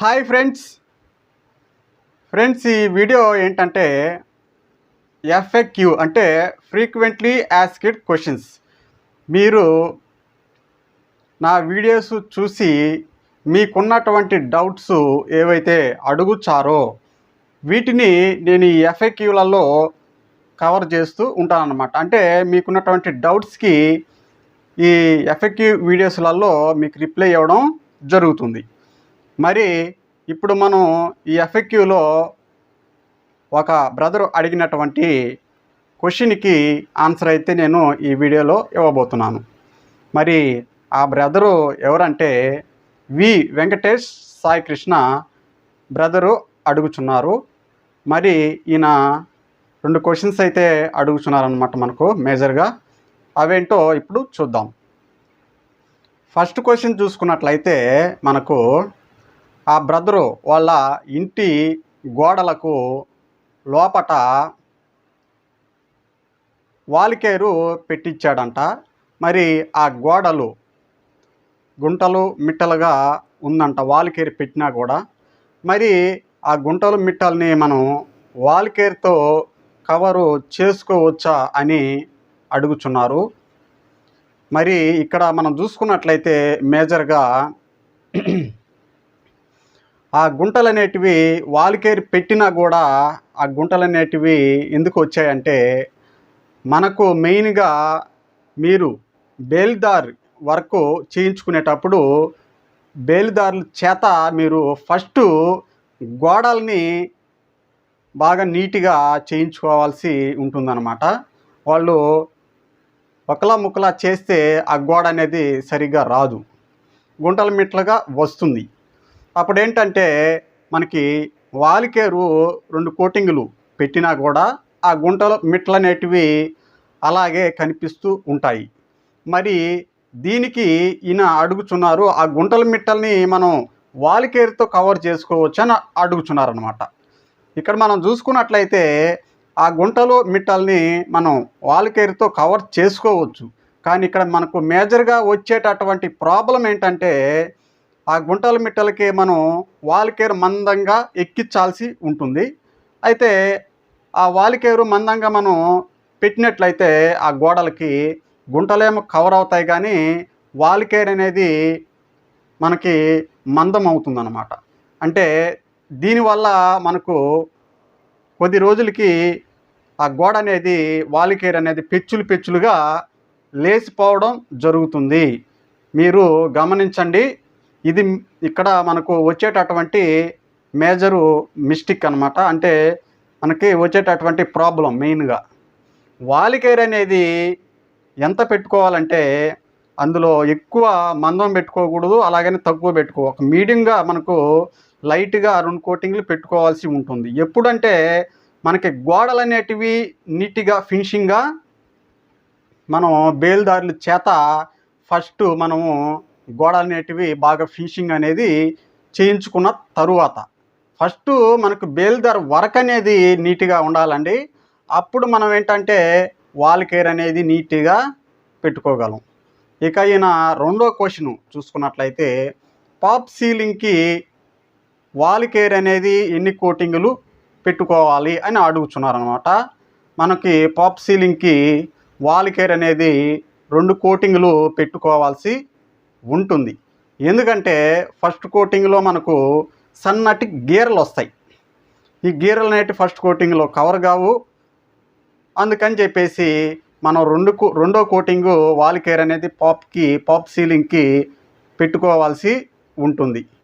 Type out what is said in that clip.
Hi friends. Friends ఈ video ఏంటంటే FAQ అంటే ఫ్రీక్వెంట్లీ యాస్కిడ్ క్వశ్చన్స్. మీరు నా వీడియోస్ చూసి మీకున్నటువంటి డౌట్స్ ఏవైతే అడుగుచారో వీటిని నేను ఈ ఎఫ్ఎక్యూలలో కవర్ చేస్తూ ఉంటానన్నమాట. అంటే మీకున్నటువంటి డౌట్స్కి ఈ ఎఫ్ఎక్యూ వీడియోస్లలో మీకు రిప్లై ఇవ్వడం జరుగుతుంది. మరి ఇప్పుడు మనం ఈ ఎఫ్ఎక్యూలో ఒక బ్రదర్ అడిగినటువంటి క్వశ్చన్కి ఆన్సర్ అయితే నేను ఈ వీడియోలో ఇవ్వబోతున్నాను. మరి ఆ బ్రదరు ఎవరంటే వి వెంకటేష్ సాయి కృష్ణ బ్రదరు అడుగుచున్నారు. మరి ఈయన రెండు క్వశ్చన్స్ అయితే అడుగుచున్నారనమాట మనకు మేజర్గా. అవేంటో ఇప్పుడు చూద్దాం. ఫస్ట్ క్వశ్చన్ చూసుకున్నట్లయితే మనకు ఆ బ్రదరు వాళ్ళ ఇంటి గోడలకు లోపట వాలికేరు పెట్టించాడంట మరి ఆ గోడలు గుంటలు మిట్టలుగా ఉందంట వాలికేరు పెట్టినా కూడా. మరి ఆ గుంటలు మిట్టల్ని మనం వాలికేరుతో కవరు చేసుకోవచ్చా అని అడుగుచున్నారు. మరి ఇక్కడ మనం చూసుకున్నట్లయితే మేజర్గా ఆ గుంటలు అనేటివి వాలికేరి పెట్టినా కూడా ఆ గుంటలు అనేటివి ఎందుకు వచ్చాయంటే మనకు మెయిన్గా మీరు బేల్దార్ వర్క్ చేయించుకునేటప్పుడు బేల్దారుల చేత మీరు ఫస్ట్ గోడల్ని బాగా నీట్గా చేయించుకోవాల్సి ఉంటుందన్నమాట. వాళ్ళు ఒకలా ముక్కలా చేస్తే ఆ గోడ అనేది సరిగ్గా రాదు. గుంటల మిట్లుగా వస్తుంది. అప్పుడు ఏంటంటే మనకి వాలికేరు రెండు కోటింగులు పెట్టినా కూడా ఆ గుంటలో మిట్లు అనేటివి అలాగే కనిపిస్తూ ఉంటాయి. మరి దీనికి ఈయన అడుగుచున్నారు ఆ గుంటల మిట్టల్ని మనం వాలికేరుతో కవర్ చేసుకోవచ్చు అని అడుగుచున్నారనమాట ఇక్కడ మనం చూసుకున్నట్లయితే ఆ గుంటలు మిట్టల్ని మనం వాలికేరుతో కవర్ చేసుకోవచ్చు. కానీ ఇక్కడ మనకు మేజర్గా వచ్చేటటువంటి ప్రాబ్లం ఏంటంటే ఆ గుంటల మిట్టలకి మనం వాలికేరు మందంగా ఎక్కించాల్సి ఉంటుంది. అయితే ఆ వాలికేరు మందంగా మనం పెట్టినట్లయితే ఆ గోడలకి గుంటలేమో కవర్ అవుతాయి కానీ వాలికేర్ అనేది మనకి మందం అవుతుందన్నమాట. అంటే దీనివల్ల మనకు కొద్ది రోజులకి ఆ గోడ అనేది వాలికేర్ అనేది పెచ్చులు పెచ్చులుగా లేచిపోవడం జరుగుతుంది. మీరు గమనించండి. ఇది ఇక్కడ మనకు వచ్చేటటువంటి మేజరు మిస్టిక్ అనమాట అంటే మనకి వచ్చేటటువంటి ప్రాబ్లం మెయిన్గా. వాలికేర్ అనేది ఎంత పెట్టుకోవాలంటే అందులో ఎక్కువ మందం పెట్టుకోకూడదు అలాగని తక్కువ పెట్టుకో ఒక మీడియంగా మనకు లైట్గా రెండు కోటింగ్లు పెట్టుకోవాల్సి ఉంటుంది. ఎప్పుడంటే మనకి గోడలు అనేటివి నీట్గా ఫినిషింగ్గా మనం బేల్దారుల చేత ఫస్ట్ మనము గోడలు అనేటివి బాగా ఫినిషింగ్ అనేది చేయించుకున్న తరువాత. ఫస్ట్ మనకు బేల్దార్ వర్క్ అనేది నీట్గా ఉండాలండి. అప్పుడు మనం ఏంటంటే వాల్ కేర్ అనేది నీట్గా పెట్టుకోగలం. ఇక ఈయన రెండో క్వశ్చన్ చూసుకున్నట్లయితే పాప్ సీలింగ్కి వాల్ కేర్ అనేది ఎన్ని కోటింగ్లు పెట్టుకోవాలి అని అడుగుతున్నారనమాట మనకి పాప్ సీలింగ్కి వాల్ కేర్ అనేది రెండు కోటింగ్లు పెట్టుకోవాల్సి ఉంటుంది. ఎందుకంటే ఫస్ట్ కోటింగ్లో మనకు సన్నటి గీరలు వస్తాయి. ఈ గీరలు అనేటి ఫస్ట్ కోటింగ్లో కవర్ కావు. అందుకని చెప్పేసి మనం రెండు కో- రెండో కోటింగు వాల్ కేర్ అనేది పాప్కి పాప్ సీలింగ్కి పెట్టుకోవాల్సి ఉంటుంది.